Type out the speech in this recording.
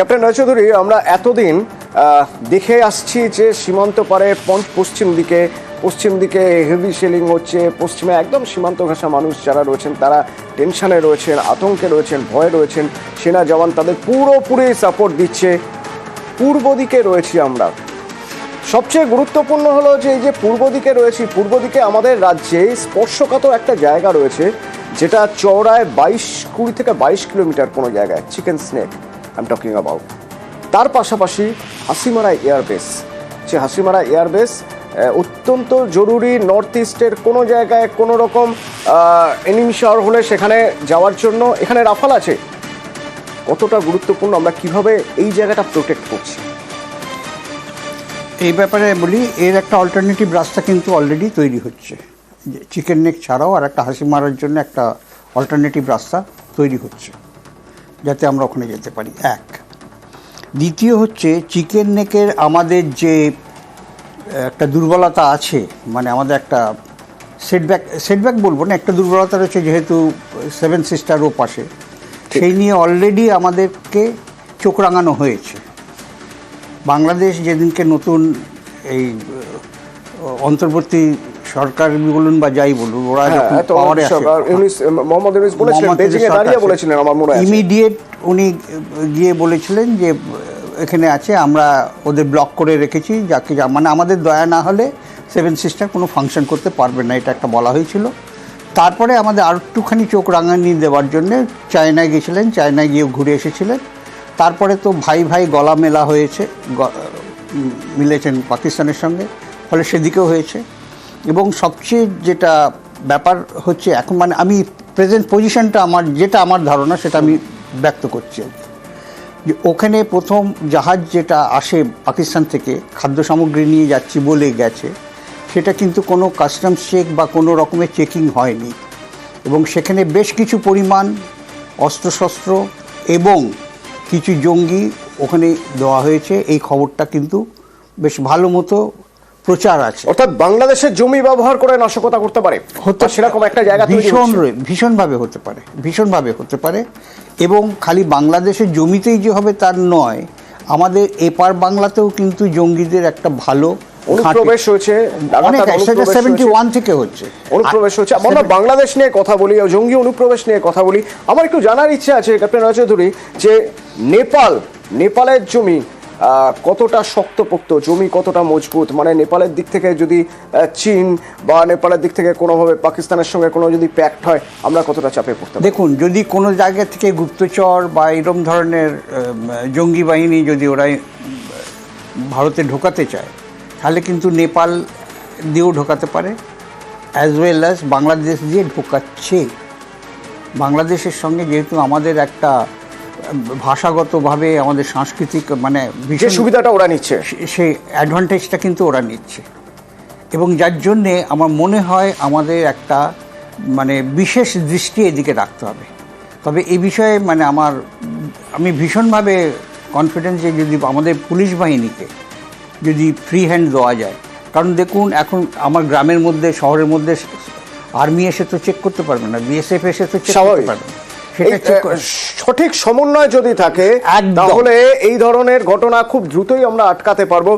Captain রায় চৌধুরী, আমরা এতদিন দেখে আসছি যে সীমান্ত পারে পশ্চিম দিকে পশ্চিম দিকে হেভি সেলিং হচ্ছে, পশ্চিমে একদম সীমান্ত ঘাসা মানুষ যারা রয়েছেন, তারা টেনশনে রয়েছেন, আতঙ্কে রয়েছেন, ভয়ে রয়েছেন। সেনা জওয়ান তাদের পুরোপুরি সাপোর্ট দিচ্ছে। পূর্ব দিকে রয়েছি আমরা। সবচেয়ে গুরুত্বপূর্ণ হলো যে, এই যে পূর্ব দিকে রয়েছি, পূর্ব দিকে আমাদের রাজ্যে স্পর্শকাতর একটা জায়গা রয়েছে, যেটা চওড়ায় বাইশ কুড়ি থেকে বাইশ কিলোমিটার কোনো জায়গায় chicken snake I am talking about তার পাশাপাশি হাসিমারা এয়ারবেস সে হাসিমারা এয়ারবেস অত্যন্ত জরুরি নর্থ ইস্টের কোনো জায়গায় কোনো রকম এনিমি শহর হলে সেখানে যাওয়ার জন্য এখানে রাফাল আছে। কতটা গুরুত্বপূর্ণ আমরা কীভাবে এই জায়গাটা প্রোটেক্ট করছি? এই ব্যাপারে বলি, এর একটা অল্টারনেটিভ রাস্তা কিন্তু অলরেডি তৈরি হচ্ছে। চিকেন নেক ছাড়াও আর একটা হাসি মারার জন্য একটা অল্টারনেটিভ রাস্তা তৈরি হচ্ছে। যাতে আমরা ওখানে যেতে পারি। এক। দ্বিতীয় হচ্ছে চিকেন নেকের আমাদের যে একটা দুর্বলতা আছে মানে আমাদের একটা সেটব্যাক সেটব্যাক বলব না একটা দুর্বলতা রয়েছে যেহেতু সেভেন সিস্টার ও পাশে। সেই নিয়ে অলরেডি আমাদেরকে চোখ রাঙানো হয়েছে। বাংলাদেশ যেদিনকে নতুন এই অন্তর্বর্তী সরকার বলুন বা যাই বলুন ওরা হ্যাঁ পাওয়ারে আসে মোহাম্মদ ইউনিস বলেছিলেন বেজিং এ দাঁড়িয়ে বলেছিলেন আমার মনে আছে ইমিডিয়েট উনি গিয়ে বলেছিলেন যে এখানে আছে আমরা ওদের ব্লক করে রেখেছি যাকে যা মানে আমাদের দয়া না হলে সেভেন সিস্টার কোনো ফাংশন করতে পারবে না এটা একটা বলা হয়েছিল। তারপরে আমাদের আর একটুখানি চোখ রাঙানি দেওয়ার জন্য চায়নায় গেছিলেন চায়নায় গিয়ে ঘুরে এসেছিলেন। তারপরে তো ভাই ভাই গলা মেলা হয়েছে মিলেছেন পাকিস্তানের সঙ্গে ফলে সেদিকেও হয়েছে। এবং সবচেয়ে যেটা ব্যাপার হচ্ছে এখন মানে আমি প্রেজেন্ট পজিশনটা আমার, যেটা আমার ধারণা সেটা আমি ব্যক্ত করছি যে ওখানে প্রথম জাহাজ যেটা আসে পাকিস্তান থেকে, খাদ্য সামগ্রী নিয়ে যাচ্ছি বলে গেছে, সেটা কিন্তু কোনো কাস্টমস চেক বা কোনো রকমের চেকিং হয়নি। এবং সেখানে বেশ কিছু পরিমাণ অস্ত্রশস্ত্র এবং কিছু জঙ্গি ওখানে দেওয়া হয়েছে। এই খবরটা কিন্তু বেশ ভালো মতো প্রচার আছে। অর্থাৎ বাংলাদেশের জমি ব্যবহার করে নাশকতা করতে পারে। হতে সেরকম একটা জায়গা ভীষণ ভীষণভাবে হতে পারে ভীষণভাবে হতে পারে। এবং খালি বাংলাদেশের জমিতেই যে হবে তার নয় আমাদের এপার বাংলাতেও কিন্তু জঙ্গিদের একটা ভালো অনুপ্রবেশ হয়েছে থেকে হচ্ছে। অনুপ্রবেশ হচ্ছে আমরা বাংলাদেশ নিয়ে কথা বলি জঙ্গি অনুপ্রবেশ নিয়ে কথা বলি। আমার একটু জানার ইচ্ছা আছে ক্যাপ্টেন রায় চৌধুরী যে নেপাল নেপালের জমি কতটা শক্তপোক্ত, জমি কতটা মজবুত? মানে নেপালের দিক থেকে যদি চীন বা নেপালের দিক থেকে কোনোভাবে পাকিস্তানের সঙ্গে কোনো যদি প্যাক্ট হয়, আমরা কতটা চাপে পড়তে দেখুন, যদি কোনো জায়গা থেকে গুপ্তচর বা এরকম ধরনের জঙ্গি বাহিনী যদি ওরা ভারতে ঢোকাতে চায়, তাহলে কিন্তু নেপাল দিয়েও ঢোকাতে পারে অ্যাজ ওয়েল অ্যাজ বাংলাদেশ দিয়ে ঢোকাচ্ছে। বাংলাদেশের সঙ্গে যেহেতু আমাদের একটা ভাষাগতভাবে আমাদের সাংস্কৃতিক মানে বিশেষ সুবিধাটা ওরা নিচ্ছে। সেই অ্যাডভান্টেজটা কিন্তু ওরা নিচ্ছে। এবং যার জন্যে আমার মনে হয় আমাদের একটা মানে বিশেষ দৃষ্টি এদিকে রাখতে হবে। তবে এই বিষয়ে মানে আমার আমি ভীষণভাবে কনফিডেন্স যে যদি আমাদের পুলিশ বাহিনীকে যদি ফ্রি হ্যান্ড দেওয়া যায় কারণ দেখুন এখন আমার গ্রামের মধ্যে শহরের মধ্যে আর্মি এসে তো চেক করতে পারবে না বিএসএফ এসে তো চেক করতে পারবে না। সঠিক সমন্বয় যদি থাকে। তাহলে এই ধরনের ঘটনা খুব দ্রুতই আমরা আটকাতে পারব